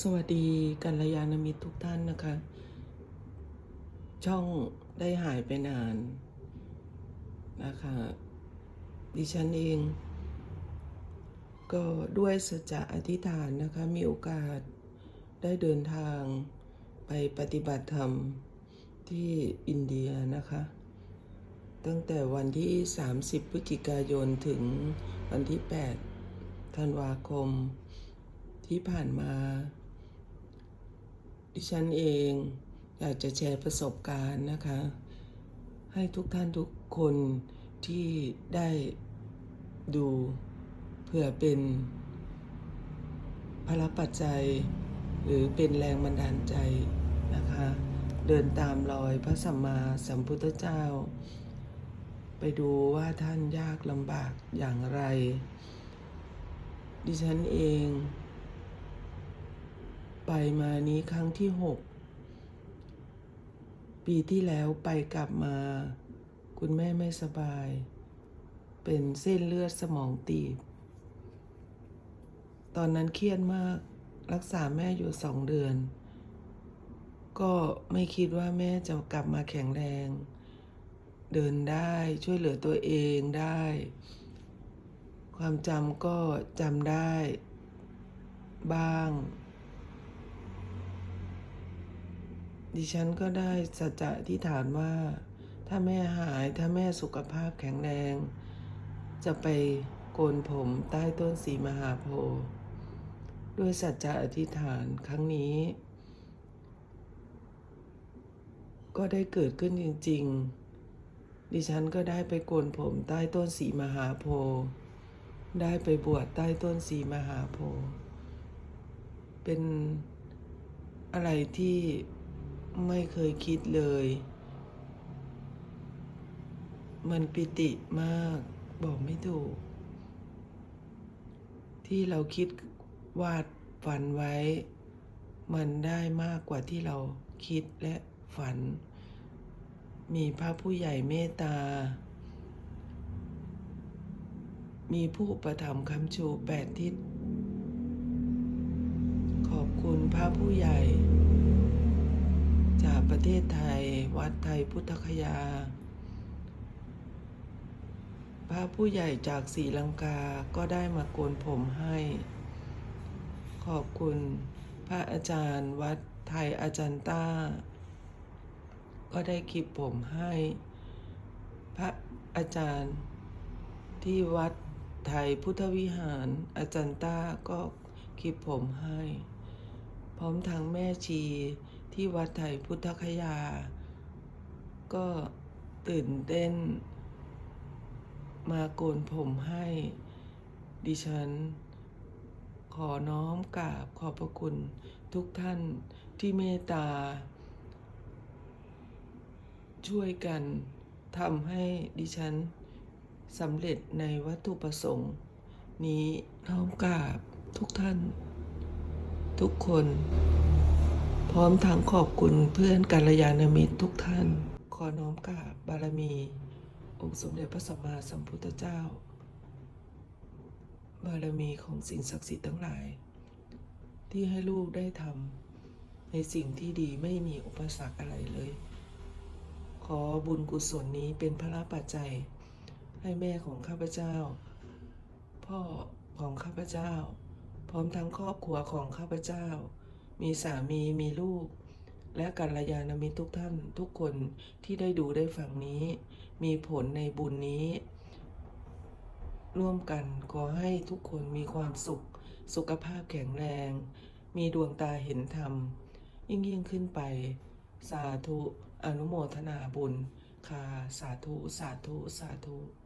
สวัสดีกัลยาณมิตรทุกท่านนะคะ ช่องได้หายไปนานนะคะ ดิฉันเอง ก็ด้วยสัจจะอธิษฐานนะคะ มีโอกาสได้เดินทางไปปฏิบัติธรรมที่อินเดียนะคะ ตั้งแต่วันที่ 30 พฤศจิกายนถึงวันที่ 8 ธันวาคมที่ผ่านมา ดิฉันเองอยากจะแชร์ประสบการณ์นะคะ ให้ทุกท่านทุกคนที่ได้ดูเพื่อเป็นพลปัจจัย หรือเป็นแรงบันดาลใจนะคะ เดินตามรอยพระสัมมาสัมพุทธเจ้า ไปดูว่าท่านยากลำบากอย่างไร ดิฉันเอง ไปมานี้ครั้งที่หกปีที่แล้วไปกลับมา คุณแม่ไม่สบาย เป็นเส้นเลือดสมองตีบ ตอนนั้นเครียดมากรักษาแม่อยู่สองเดือน ก็ไม่คิดว่าแม่จะกลับมาแข็งแรง เดินได้ช่วยเหลือตัวเองได้ ความจำก็จำได้ บ้าง ดิฉันก็ได้สัจจะที่ฐานว่า ถ้าแม่หายถ้าแม่สุขภาพแข็งแรง จะไปโกนผมใต้ต้นสีมหาโพธิ์ด้วยสัจจะอธิษฐานครั้งนี้ ก็ได้เกิดขึ้นจริง ๆ ดิฉันก็ได้ไปโกนผมใต้ต้นสีมหาโพธิ์ได้ไปบวชใต้ต้นสีมหาโพธิ์เป็นอะไรที่ ไม่เคยคิดเลย มันปิติมาก บอกไม่ถูก ที่เราคิดวาดฝันไว้ มันได้มากกว่าที่เราคิดและฝัน มีพระผู้ใหญ่เมตตา มีผู้ประถมคำชูแปดทิศ ขอบคุณพระผู้ใหญ่ ประเทศไทย วัดไทยพุทธคยา พระผู้ใหญ่จากศรีลังกาก็ได้มาโกนผมให้ ขอบคุณพระอาจารย์ วัดไทยอาจารย์ต้า ก็ได้คลิปผมให้ พระอาจารย์ที่วัดไทยพุทธวิหารอาจารย์ต้าก็คลิปผมให้ พร้อมทั้งแม่ชี ที่วัดไทยพุทธคยา ก็ตื่นเต้น มาโกนผมให้ดิฉัน ขอน้อมกราบขอบพระคุณทุกท่านที่เมตตา ช่วยกันทำให้ดิฉันสำเร็จในวัตถุประสงค์ นี้น้อมกราบทุกท่าน ทุกคน พร้อมทั้งขอบคุณเพื่อนกัลยาณมิตรทุกท่าน ขอน้อมกราบบารมี องค์สมเด็จพระสัมมาสัมพุทธเจ้า บารมีของสิ่งศักดิ์สิทธิ์ทั้งหลาย ที่ให้ลูกได้ทำในสิ่งที่ดีไม่มีอุปสรรคอะไรเลย ขอบุญกุศลนี้เป็นพระปัจจัย ให้แม่ของข้าพเจ้า พ่อของข้าพเจ้า พร้อมทั้งครอบครัวของข้าพเจ้า มีสามีมีลูก และกัลยาณมิตรทุกท่านทุกคนที่ได้ดูได้ฟังนี้ มีผลในบุญนี้ ร่วมกันขอให้ทุกคนมีความสุข สุขภาพแข็งแรง มีดวงตาเห็นธรรม ยิ่งยิ่งขึ้นไป สาธุอนุโมทนาบุญคาสาธุ สาธุ สาธุ